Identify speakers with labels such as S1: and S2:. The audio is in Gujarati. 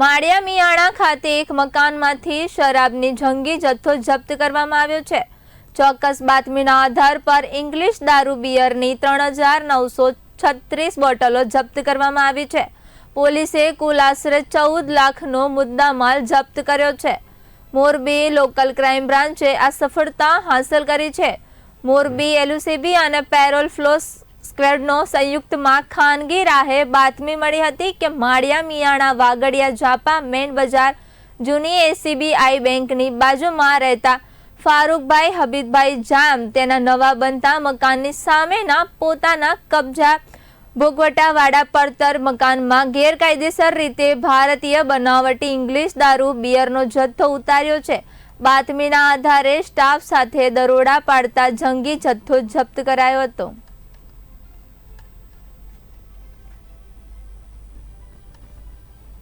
S1: માળિયા મિયાણા ખાતે એક મકાનમાંથી શરાબની જંગી જથ્થો જપ્ત કરવામાં આવ્યો છે. ચોક્કસ બાતમીના આધાર પર ઇંગ્લિશ દારૂ બિયરની ત્રણ હજાર નવસો છત્રીસ બોટલો જપ્ત કરવામાં આવી છે. પોલીસે કુલ આશરે ચૌદ લાખનો મુદ્દામાલ જપ્ત કર્યો છે. મોરબી લોકલ ક્રાઇમ બ્રાન્ચે આ સફળતા હાંસલ કરી છે. મોરબી એલુસીબી અને પેરોલ ફ્લો સ્ક્વેડનો સંયુક્તમાં ખાનગી રાહે બાતમી મળી હતી કે માળિયા, મિયાણા, વાગડિયા, જાપા, મેન બજાર, જૂની એસીબીઆઈ બેંકની બાજુમાં રહેતા ફારૂકભાઈ, હબીબભાઈ જામ તેના નવા બનતા મકાનની સામેના પોતાના કબજા ભોગવટાવાળા પડતર મકાનમાં ગેરકાયદેસર રીતે ભારતીય બનાવટી ઇંગ્લિશ દારૂ બિયરનો જથ્થો ઉતાર્યો છે. બાતમીના આધારે સ્ટાફ સાથે દરોડા પાડતા જંગી જથ્થો જપ્ત કરાયો હતો.